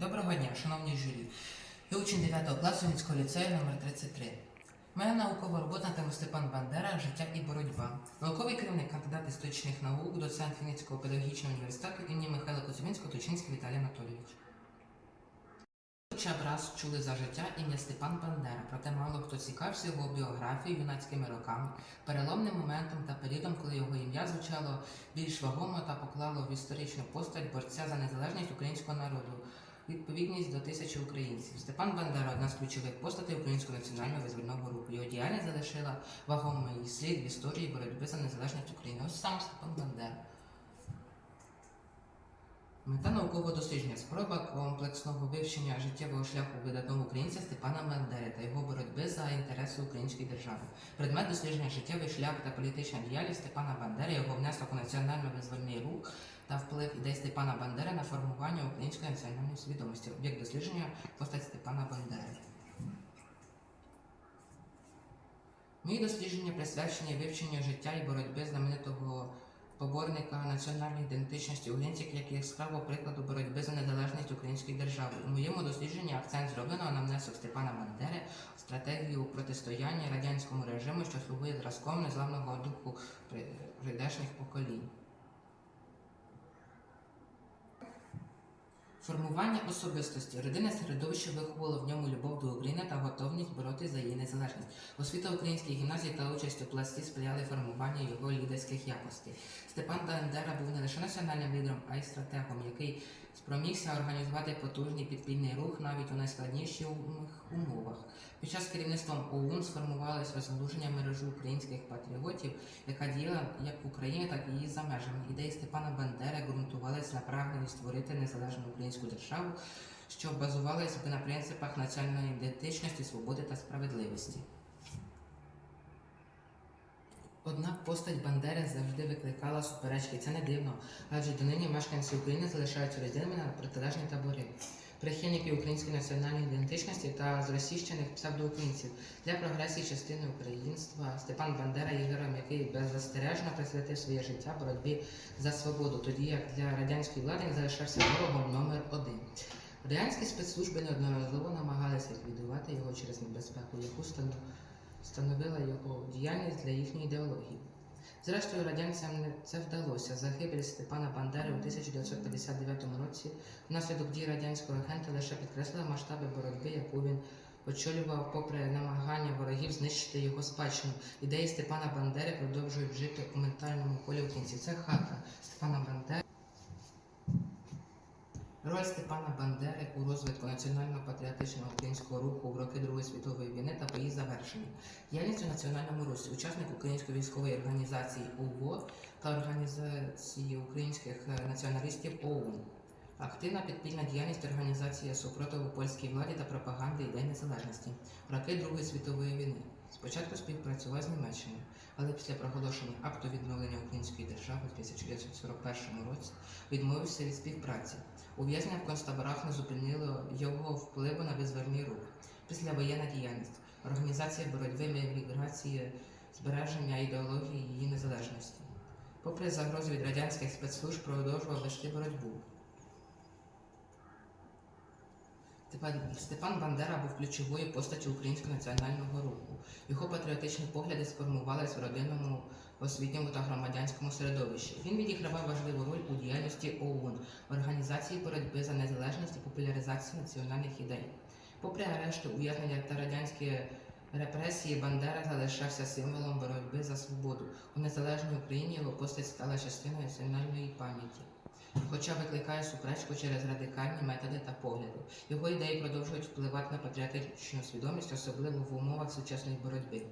Доброго дня, шановні журі. Я учень 9 класу Вінського ліцею номер 33 Моя наукова робота на тему Степан Бандера Життя і боротьба. Науковий керівник, кандидат історичних наук, доцент Вінницького педагогічного університету імені Михайла Коцюбинського, Точинський Віталій Анатолійович. Хоча б раз чули за життя ім'я Степан Бандера, проте мало хто цікавився його біографією юнацькими роками, переломним моментом та періодом, коли його ім'я звучало більш вагомо та поклало в історичну постать борця за незалежність українського народу, відповідність до тисячі українців. Степан Бандера одна з ключових постатей українського національного визвольного руху. Його діяльність залишила вагомий слід в історії боротьби за незалежність України. Ось сам Степан Бандера. Мета наукового дослідження спроба комплексного вивчення життєвого шляху видатного українця Степана Бандери та його боротьби української держави. Предмет дослідження життєвий шлях та політична діяльність Степана Бандери, його внесок у національно-визвольний рух та вплив ідей Степана Бандери на формування української національної свідомості. Об'єкт дослідження постать Степана Бандери. Мої дослідження присвячені вивченню життя і боротьби знаменитого поборника національної ідентичності українців як яскравого прикладу боротьби за незалежність української держави. У моєму дослідженні акцент зроблено на внесок Степана Бандери в стратегію протистояння радянському режиму, що слугує зразком незламного духу при- прийдешніх поколінь. Формування особистості. Родинне середовище виховувала в ньому любов до України та готовність боротися за її незалежність. Освіта українських гімназій та участь у пласті сприяли формуванню його лідерських якостей. Степан Дандера був не лише національним лідером, а й стратегом, який спромігся організувати потужний підпільний рух навіть у найскладніших умовах. Під час керівництва ОУН сформувалось розгалуження мережі українських патріотів, яка діяла як в Україні, так і за межами. Ідеї Степана Бандери ґрунтувалися на прагненні створити незалежну українську державу, що базувалась на принципах національної ідентичності, свободи та справедливості. Однак постать Бандери завжди викликала суперечки. Це не дивно, адже донині мешканці України залишаються розділеними на протилежні табори. Прихильники української національної ідентичності та зросійщених псевдоукраїнців для прогресії частини українства Степан Бандера є героєм, який беззастережно присвятив своє життя боротьбі за свободу, тоді як для радянської влади він залишався ворогом номер один. Радянські спецслужби неодноразово намагалися ліквідувати його через небезпеку, яку стану- становила його діяльність для їхньої ідеології. Зрештою, радянцям це вдалося. Загибель Степана Бандери у 1959 році внаслідок дій радянського агента лише підкреслила масштаби боротьби, яку він очолював, попри намагання ворогів знищити його спадщину. Ідеї Степана Бандери продовжують жити у ментальному полі українців. Це хата Степана Бандери. Роль Степана Бандери розвитку національно-патріотичного українського руху в роки Другої світової війни та по її завершенню. Діяльність у національному русі, учасник Української військової організації УВО та організації українських націоналістів ОУН. Активна підпільна діяльність організації супротиву польській владі та пропаганди ідей незалежності роки Другої світової війни. Спочатку співпрацював з Німеччиною, але після проголошення акту відновлення української держави в 1941 році відмовився від співпраці. Ув'язнення в концтаборах не зупинило його впливу на визвольний рух. Післявоєнна діяльність, організація боротьби міграції, збереження ідеології її незалежності. Попри загрозу від радянських спецслужб, продовжував вести боротьбу. Степан, Степан Бандера був ключовою постаттю українського національного руху. Його патріотичні погляди сформувались в родинному, освітньому та громадянському середовищі. Він відігравав важливу роль у діяльності ОУН, організації боротьби за незалежність і популяризації національних ідей. Попри арешти, ув'язнення та радянські репресії, Бандера залишався символом боротьби за свободу. У незалежній Україні його постать стала частиною національної пам'яті. Хоча викликає суперечку через радикальні методи та погляди. Його ідеї продовжують впливати на патріотичну свідомість, особливо в умовах сучасної боротьби.